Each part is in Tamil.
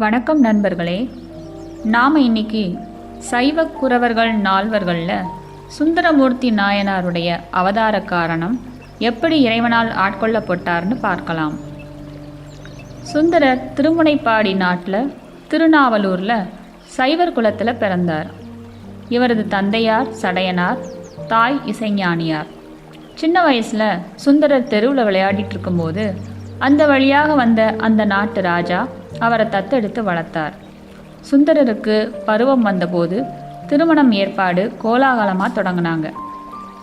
வணக்கம் நண்பர்களே. நாம் இன்னைக்கு சைவ குறவர்கள் நால்வர்களில் சுந்தரமூர்த்தி நாயனாருடைய அவதார காரணம் எப்படி இறைவனால் ஆட்கொள்ளப்பட்டார்னு பார்க்கலாம். சுந்தரர் திருமுனைப்பாடி நாட்டில் திருநாவலூரில் சைவர் குலத்தில் பிறந்தார். இவரது தந்தையார் சடையனார் தாய் இசைஞானியார். சின்ன வயசில் சுந்தரர் தெருவில் விளையாடிட்டு இருக்கும்போது அந்த வழியாக வந்த அந்த நாட்டு ராஜா அவரை தத்தெடுத்து வளர்த்தார். சுந்தரருக்கு பருவம் வந்தபோது திருமணம் ஏற்பாடு கோலாகலமாக தொடங்கினாங்க.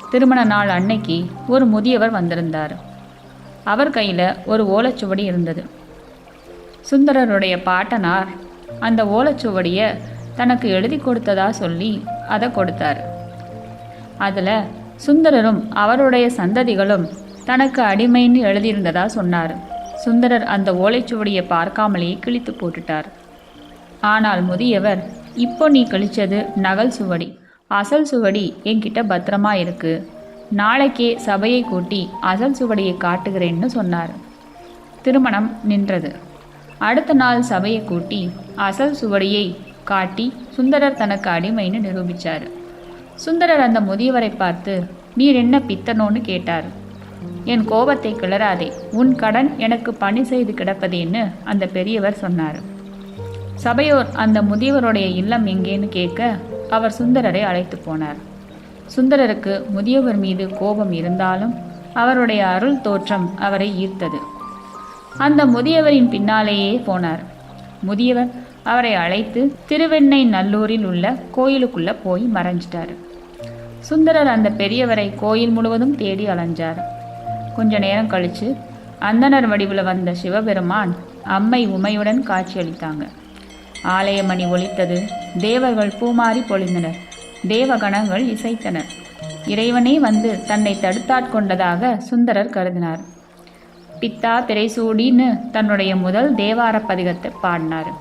திருமண நாள் அன்னைக்கு ஒரு முதியவர் வந்திருந்தார். அவர் கையில் ஒரு ஓலைச்சுவடி இருந்தது. சுந்தரருடைய பாட்டனார் அந்த ஓலைச்சுவடியை தனக்கு எழுதி கொடுத்ததா சொல்லி அதை கொடுத்தார். அதில் சுந்தரரும் அவருடைய சந்ததிகளும் தனக்கு அடிமைன்னு எழுதியிருந்ததா சொன்னார். சுந்தரர் அந்த ஓலைச்சுவடியை பார்க்காமலேயே கிழித்து போட்டுட்டார். ஆனால் முதியவர் இப்போ நீ கழிச்சது நகல் சுவடி அசல் சுவடி என்கிட்ட பத்திரமா இருக்கு. நாளைக்கே சபையை கூட்டி அசல் சுவடியை காட்டுகிறேன்னு சொன்னார். திருமணம் நின்றது. அடுத்த நாள் சபையை கூட்டி அசல் சுவடியை காட்டி சுந்தரர் தனக்கு அடிமைன்னு நிரூபித்தார் சுந்தரர் அந்த முதியவரை பார்த்து நீர் என்ன பித்தனோன்னு கேட்டார். என் கோபத்தை கிளறாதே. உன் கடன் எனக்கு பணி செய்து கிடப்பதேன்னு அந்த பெரியவர் சொன்னார். சபையோர் அந்த முதியவருடைய இல்லம் எங்கேன்னு கேட்க அவர் சுந்தரரை அழைத்து போனார். சுந்தரருக்கு முதியவர் மீது கோபம் இருந்தாலும் அவருடைய அருள் தோற்றம் அவரை ஈர்த்தது. அந்த முதியவரின் பின்னாலேயே போனார். முதியவர் அவரை அழைத்து திருவெண்ணை நல்லூரில் உள்ள கோயிலுக்குள்ள போய் மறைஞ்சிட்டார். சுந்தரர் அந்த பெரியவரை கோயில் முழுவதும் தேடி அலைஞ்சார். கொஞ்ச நேரம் கழித்து அந்தனர் வடிவில் வந்த சிவபெருமான் அம்மை உமையுடன் காட்சியளித்தாங்க. ஆலயமணி ஒலித்தது. தேவர்கள் பூமாறி பொழிந்தனர். தேவகணங்கள் இசைத்தனர் இறைவனே வந்து தன்னை தடுத்தாட்கொண்டதாக சுந்தரர் கருதினார். பித்தா திரைசூடின்னு தன்னுடைய முதல் தேவார பதிகத்தை பாடினார்.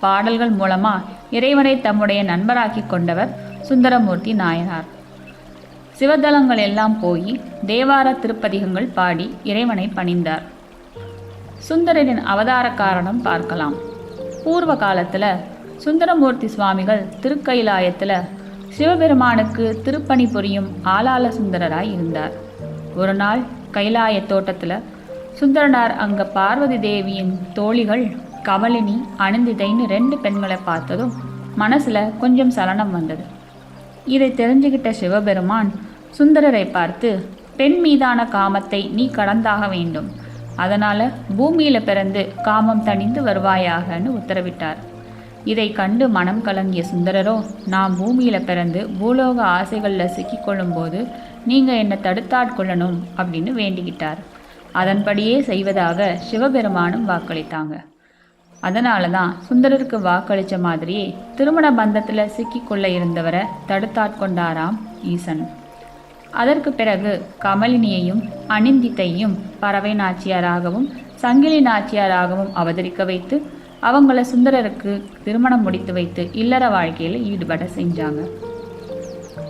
பாடல்கள் மூலமா இறைவனை தம்முடைய நண்பராக்கி கொண்டவர் சுந்தரமூர்த்தி நாயனார். சிவதலங்கள் எல்லாம் போய் தேவார திருப்பதிகங்கள் பாடி இறைவனை பணிந்தார். சுந்தரரின் அவதார காரணம் பார்க்கலாம். பூர்வ காலத்தில் சுந்தரமூர்த்தி சுவாமிகள் திருக்கைலாயத்தில் சிவபெருமானுக்கு திருப்பணி புரியும் ஆளாள சுந்தரராய் இருந்தார். ஒரு நாள் கைலாய தோட்டத்தில் சுந்தரனார் அங்க பார்வதி தேவியின் தோழிகள் கமலினி அனந்திதைன்னு ரெண்டு பெண்களை பார்த்ததும் மனசுல கொஞ்சம் சலனம் வந்தது. இதை தெரிஞ்சுக்கிட்ட சிவபெருமான் சுந்தரரை பார்த்து பெண் மீதான காமத்தை நீ கடந்தாக வேண்டும். அதனால் பூமியில் பிறந்து காமம் தணிந்து வருவாயாகன்னு உத்தரவிட்டார். இதை கண்டு மனம் கலங்கிய சுந்தரரோ நான் பூமியில் பிறந்து பூலோக ஆசைகளில் சிக்கிக்கொள்ளும்போது நீங்கள் என்னை தடுத்தாட்கொள்ளணும் அப்படின்னு வேண்டிக்கிட்டார். அதன்படியே செய்வதாக சிவபெருமானும் வாக்களித்தாங்க. அதனால தான் சுந்தரருக்கு வாக்களித்த மாதிரியே திருமண பந்தத்தில் சிக்கிக்கொள்ள இருந்தவரை தடுத்தாட்கொண்டாராம் ஈசன். அதற்கு பிறகு கமலினியையும் அனிந்தித்தையும் பறவை நாச்சியாராகவும் சங்கிலி நாச்சியாராகவும் அவதரிக்க வைத்து அவங்கள சுந்தரருக்கு திருமணம் முடித்து வைத்து இல்லற வாழ்க்கையில் ஈடுபட செஞ்சாங்க.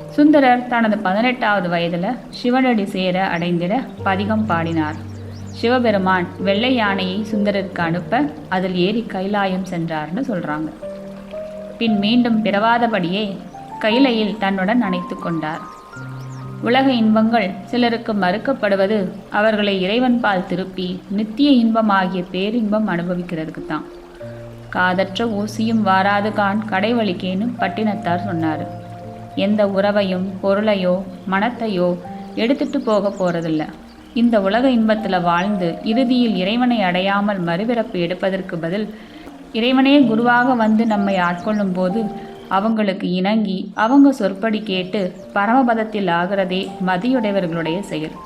சுந்தரர் தனது பதினெட்டாவது வயதில் சிவனடி சேர அடைந்திட பதிகம் பாடினார். சிவபெருமான் வெள்ளை யானையை சுந்தரருக்கு அனுப்ப அதில் ஏறி கைலாயம் சென்றார்னு சொல்றாங்க. பின் மீண்டும் பிறவாதபடியே கைலையில் தன்னுடன் அணைத்து கொண்டார். உலக இன்பங்கள் சிலருக்கு மறுக்கப்படுவது அவர்களை இறைவன்பால் திருப்பி நித்திய இன்பமாகிய பேரின்பம் அனுபவிக்கிறதுக்கு தான் காதற்ற ஊசியும் வாராது கான் கடைவழிக்கேன்னு பட்டினத்தார் சொன்னார். எந்த உறவையும் பொருளையோ மனத்தையோ எடுத்துட்டு போக போறதில்ல. இந்த உலக இன்பத்தில் வாழ்ந்து இறுதியில் இறைவனை அடையாமல் மறுபிறப்பு எடுப்பதற்கு பதில் இறைவனே குருவாக வந்து நம்மை ஆட்கொள்ளும் போது அவங்களுக்கு இணங்கி அவங்க சொற்படி கேட்டு பரமபதத்தில் ஆகிறதே மதியுடையவர்களுடைய செயல்.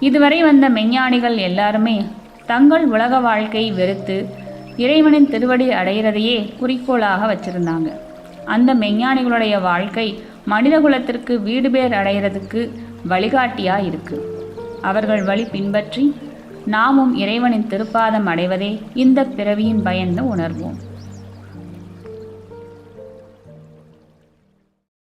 இதுவரை வந்த மெஞ்ஞானிகள் எல்லாருமே தங்கள் உலக வாழ்க்கை வெறுத்து இறைவனின் திருவடி அடைகிறதையே குறிக்கோளாக வச்சிருந்தாங்க. அந்த மெஞ்ஞானிகளுடைய வாழ்க்கை மனிதகுலத்திற்கு வீடு பேர் அடைகிறதுக்கு வழிகாட்டியா இருக்கு. அவர்கள் வழி பின்பற்றி நாமும் இறைவனின் திருப்பாதம் அடைவதே இந்த பிறவியின் பயன்னு உணர்வோம்.